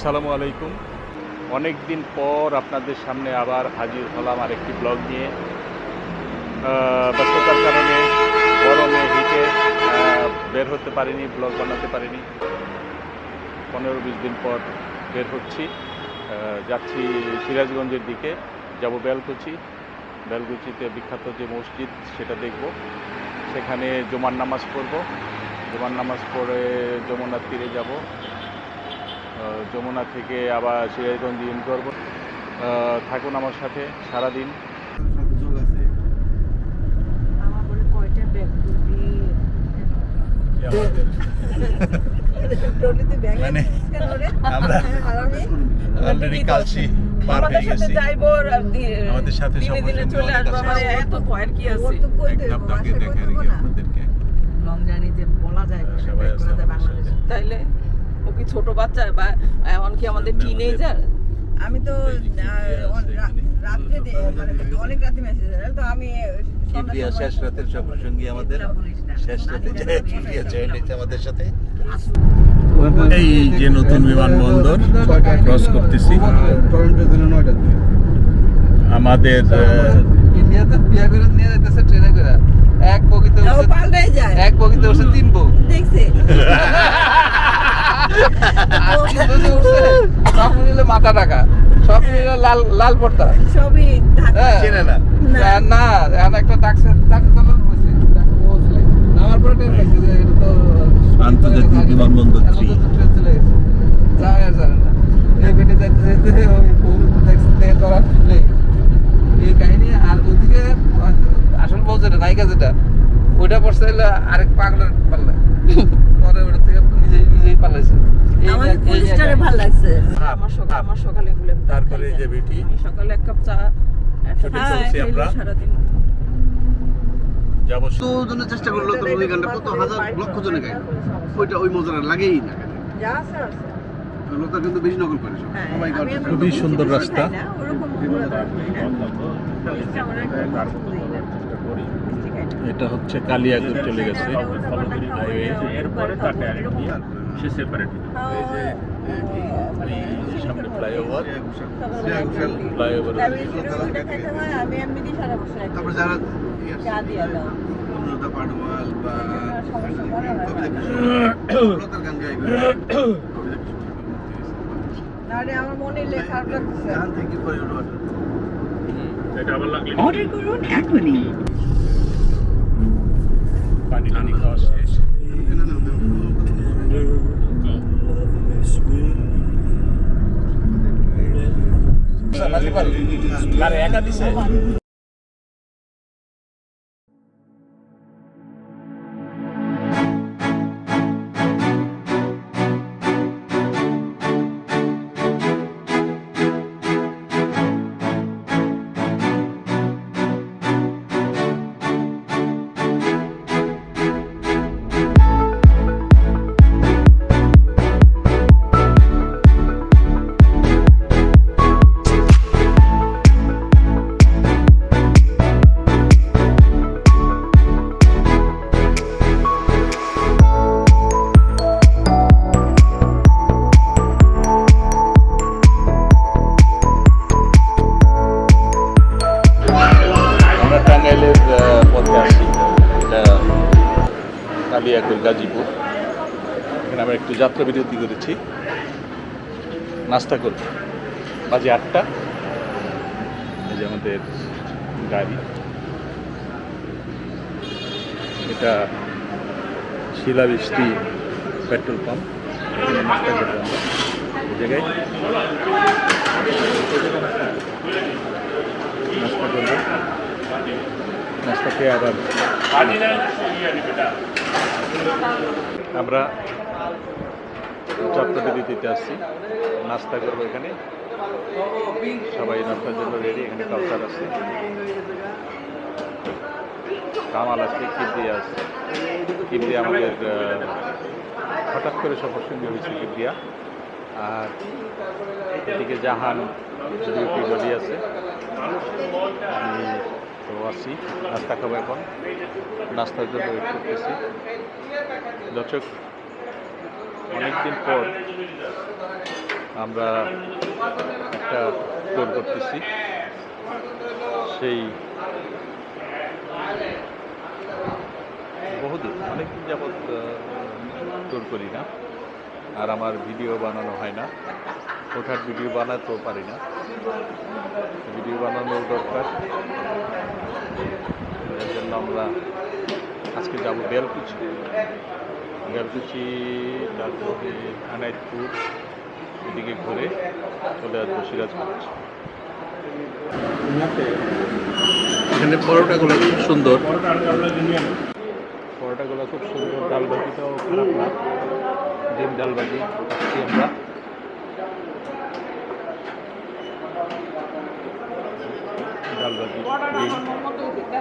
আসসালামু আলাইকুম। অনেক দিন পর আপনাদের সামনে আবার হাজির হলাম আরেকটি ব্লগ নিয়ে। ব্যস্ততার কারণে গরমে হিটে বের হতে পারিনি, ব্লগ বানাতে পারিনি। পনেরো বিশ দিন পর বের হচ্ছি। যাচ্ছি সিরাজগঞ্জের দিকে, যাব বেলকুচি। বেলকুচিতে বিখ্যাত যে মসজিদ, সেটা দেখব। সেখানে জুমার নামাজ পড়ব। জুমার নামাজ পড়ে যমুনার তীরে যাব। যমুনা থেকে আবার সিরাজগঞ্জ ইন করব। থাকুন আমার সাথে সারাদিন। সাথে আছে আমার বলে কয়টা ব্যাগ তুলবি ট্রলিতে ব্যাগ মানে আছে কেন রে? আমরা অলরেডি কালসি পার হয়ে গেছি। যাইবো আর দি- আমাদের সাথে দিনে দিনে চলে আসব আছে। এত ভয়ের কি আছে? ওর তো কই দেব একদম তাকে দেখে রেখে আপনাদেরকে লং জার্নিতে বলা যায় সবাই। তাইলে? ও কি ছোট বাচ্চা বা এমনকি আমাদের টিনেজার আমি তো? রাত্রে মানে অনেক রাতে মেসেজ তো আমি শেষ রাতের সফরসঙ্গী আমাদের। এটা বলিস না। শেষ রাতে আমি যায় জানি না, কিবরিয়া এটা জয়েন হয়েছে আমাদের সাথে। এই যে নতুন বিমানবন্দর ক্রস করতেছি। আমাদের ইন্ডিয়াতে বিয়া করে নিয়ে যাইতেছে ট্রেনে করে। এক বগিতে এক বগিতে উঠছে তিন বউ। দেখছে। সব মিলে মাথা টাকা সব মিলে লাল লাল পর্দা। সবই হ্যাঁ। চেনে না। না। এখন একটা ডাকছে বসে নামার পরে টের পাইছে যে এটা তো আন্তর্জাতিক বিমানবন্দর এখন ট্রেন চলে গেছে। যাওয়া আর জানে না। এই বেটে যাইতে যাইতে ওই বউ দেখছে দেখে ধরা ফেলে এই কাহিনী আর ওদিকে আসল বউ যেটা নায়িকা যেটা ওইটা পড়ছে আরেক পাগলের পাল্লা পরে ওটা থেকে পালাইছে। এই আমার নিয়ে- এই নিয়ে পুলিশটারে কাহিনী। ভালো লাগছে আমার সকাল আমার সকালে এগুলো তারপরে যে বেটি। সকালে এক কাপ চা একটা ছুটে চা চলছি খাইলে আমরা। সারাদিন। জনের চেষ্টা করল তো ওই গানটা? কত হাজার লক্ষ জনে গাইলো ওইটা ওই মজাটা লাগেই না। যা আছে আছে। লোকটা কিন্তু বেশি নকল করে হ্যাঁ, সবাই আমি গান এখন খুবই সুন্দর রাস্তা। না। এটা হচ্ছে কালিয়াকুর চলে গেছে। হাইওয়ে সে সেপারেট হ্যাঁ, সামনে ফ্লাইওভার ফ্লাইওভার তারপরে যারা। অনুরোধা বা। কবিতা গান গাইবে। অর্ডার করুন এখনই পানি টানি খাওয়া শেষ। কারে একা দিছে কালিয়াকুর গাজীপুর। এখানে আমরা একটু যাত্রা বিরতি করেছি। নাস্তা করব। বাজে আটটা। এই যে আমাদের গাড়ি। এটা শিলাবৃষ্টি পেট্রোল পাম্প। এখানে নাস্তা করব আমরা। এই জায়গায়। নাস্তা করব। নাস্তা খেয়ে আবার আমরা যাত্রা দিতে আসছি। নাস্তা করব এখানে। সবাই নাস্তার জন্য রেডি এখানে কালচার আছে। কামাল আছে কিবরিয়া আছে। কিবরিয়া আমাদের হঠাৎ করে সফর সঙ্গী হয়েছে কিবরিয়া। আর এদিকে জাহান বডি আছে, আমি তো আসছি। নাস্তা খাব এখন। নাস্তার জন্য ওয়েট করতেছি। দর্শক, অনেকদিন পর আমরা একটা ট্যুর করতেছি। সেই বহুদূর অনেকদিন যাবৎ ট্যুর করি না। আর আমার ভিডিও বানানো হয় না। ওঠার ভিডিও বানাতেও পারি না। ভিডিও বানানোর দরকার। এর জন্য আমরা আজকে যাব বেলকুচি। বেলকুচি তারপরে আনাইতপুর এদিকে ঘুরে চলে আসব সিরাজগঞ্জ। এখানে পরোটাগুলো খুব সুন্দর। পরোটাগুলো খুব সুন্দর ডাল বাটিটাও খারাপ না। ডিম ডাল বাটি আমরা। ডাল বাটি ডিম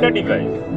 হুম তোর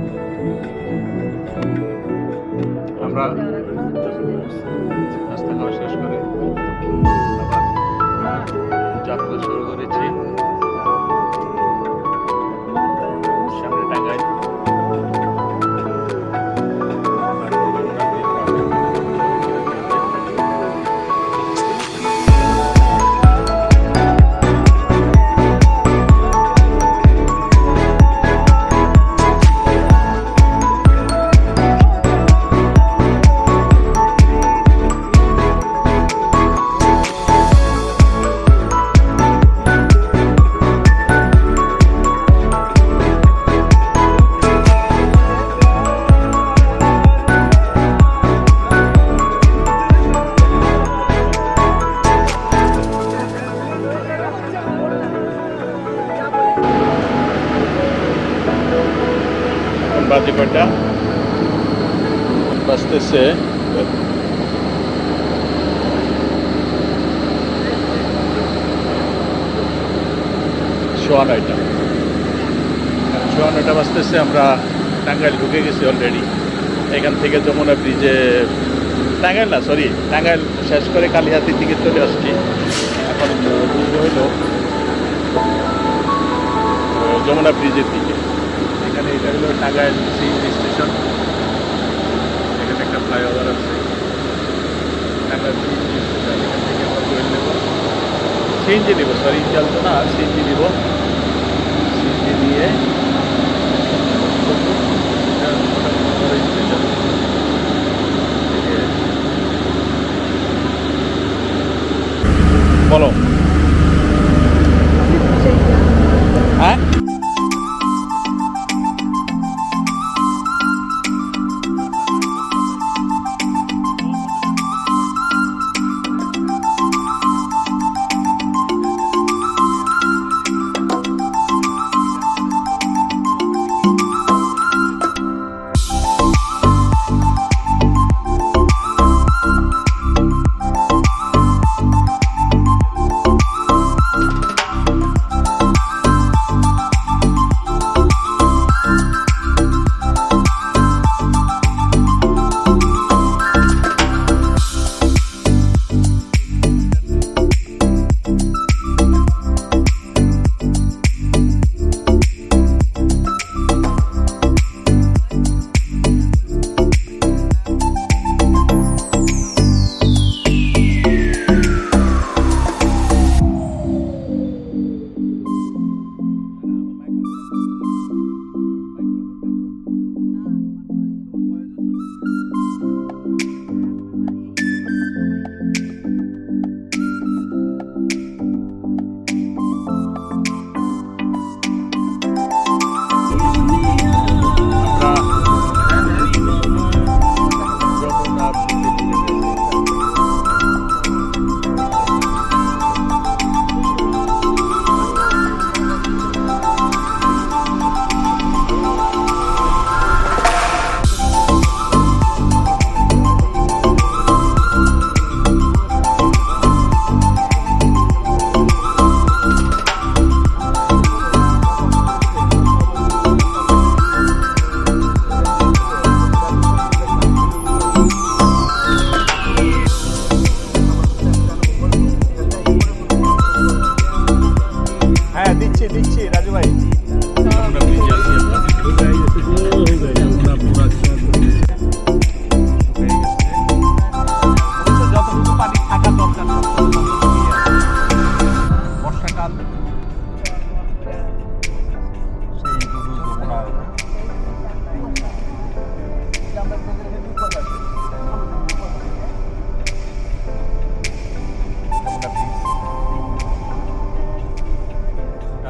বাজতেছে সোয়া নয়টা। সোয়া নয়টা বাজতেছে, আমরা টাঙ্গাইল ঢুকে গেছি অলরেডি এখান থেকে যমুনা ব্রিজে টাঙ্গাইল না সরি টাঙ্গাইল শেষ করে কালিহাতির দিকে চলে আসছি। এখন হইল যমুনা ব্রিজের দিকে। এখানে এটা হলো টাঙ্গাইল সিএনজি স্টেশন ফ্লাইওভার আছে টাঙ্গাইল সিএনজি এখান থেকে আমরা ট্রেন নেব। সিএনজি নেব সরি চলতো না সিএনজি নেব সিএনজি নিয়ে বলো। হ্যাঁ?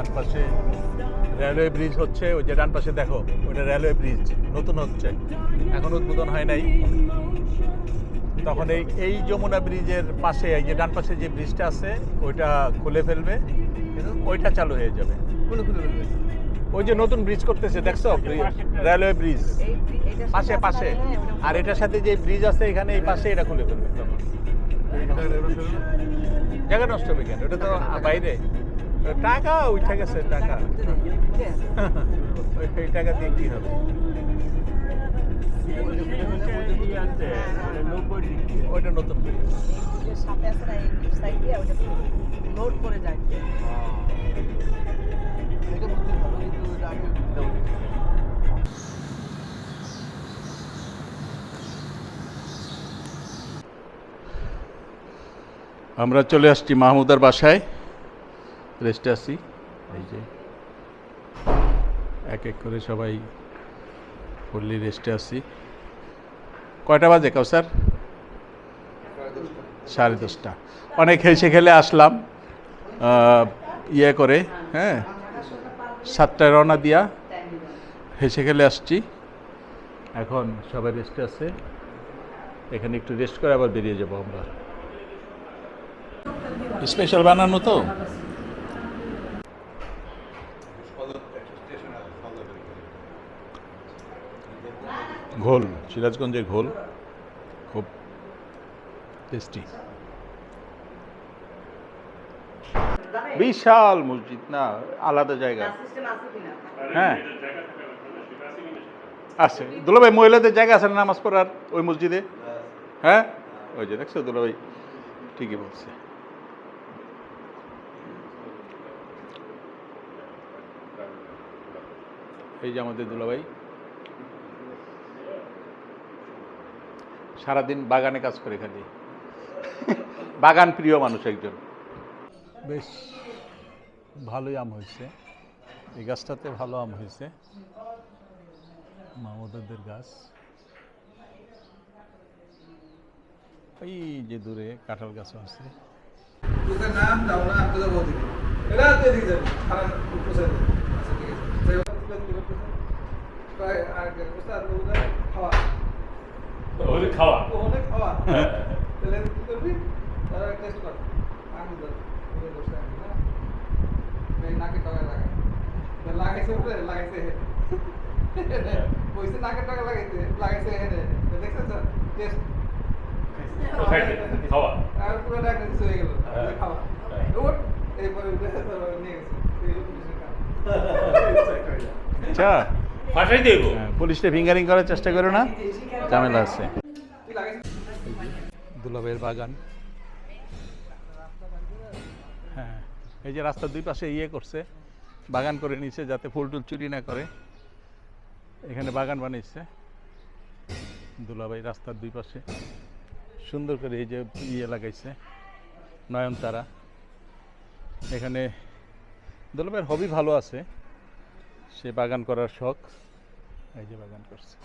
ডান পাশে রেলওয়ে ব্রিজ হচ্ছে ওই যে ডান পাশে দেখো ওইটা রেলওয়ে ব্রিজ নতুন হচ্ছে। এখন উদ্বোধন হয় নাই। তখন এই এই যমুনা ব্রিজের পাশে এই যে ডান পাশে যে ব্রিজটা আছে ওইটা খুলে ফেলবে ওইটা চালু হয়ে যাবে। খুলে খুলে ফেলবে। ওই যে নতুন ব্রিজ করতেছে দেখছ? রেলওয়ে ব্রিজ পাশে পাশে। আর এটার সাথে যে ব্রিজ আছে এখানে এই পাশে এটা খুলে ফেলবে। তখন জায়গা নষ্ট হবে কেন? ওটা তো বাইরে। টাকা উঠে গেছে টাকা। ওই টাকা দিয়ে কি হবে? ওইটা নতুন লোড করে যায়। আমরা চলে আসছি মাহমুদার বাসায়। রেস্টে আছি এই যে। এক এক করে সবাই ফুললি রেস্টে আছি কয়টা বাজে, কাউসার? সাড়ে দশটা। অনেক হেসে খেলে আসলাম ইয়ে করে হ্যাঁ সাতটায় রওনা দিয়া হেসে খেলে আসছি। এখন সবাই রেস্টে আছে। এখানে একটু রেস্ট করে আবার বেরিয়ে যাব আমরা। স্পেশাল বানানো তো? ঘোল, সিরাজগঞ্জের ঘোল, খুব টেস্টি বিশাল মসজিদ, না, আলাদা জায়গা। হ্যাঁ। আছে। দুলাভাই, মহিলাদের জায়গা আছে নামাজ পড়ার ওই মসজিদে? হ্যাঁ? ওই যে, দেখছ দুলাভাই? ঠিকই বলছে। এই যে আমাদের দুলাভাই। সারাদিন বাগানে কাজ করে খালি। বাগান প্রিয় মানুষ একজন। বেশ ভালোই আম হয়েছে। এই গাছটাতে ভালো আম হয়েছে। মামুদাদের গাছ। ওই যে দূরে কাঁঠাল গাছও আছে। আচ্ছা খাওয়া। ওই খাওয়া ওখানে খাওয়া তাহলে কি করবি তারা টেস্ট কর আমি তো ওই বসে আছি না এই নাকে টাকা লাগাই তো লাগাইছে উপরে লাগাইছে কইছে নাকে টাকা লাগাইছে লাগাইছে হেনে তো দেখছেন স্যার টেস্ট খাওয়া আর পুরো ডাক্তার কিছু হয়ে গেল হ্যাঁ। খাওয়া হ্যাঁ। ওর এরপরে উঠে তারপরে নিয়ে গেছে এই লোক পুলিশের কাজ আচ্ছা ফাটাই দেবো। হ্যাঁ, পুলিশে ফিঙ্গারিং করার চেষ্টা করো না। ঝামেলা আছে। দুলাবের বাগান। হ্যাঁ এই যে রাস্তার দুই পাশে ইয়ে করছে বাগান করে নিচ্ছে যাতে ফুল টুল চুরি না করে। এখানে বাগান বানিয়েছে। দুলাভাই রাস্তার দুই পাশে সুন্দর করে এই যে ইয়ে লাগাইছে নয়নতারা। এখানে দুলাভাইয়ের হবি ভালো আছে। সে বাগান করার শখ। এই যে বাগান করছে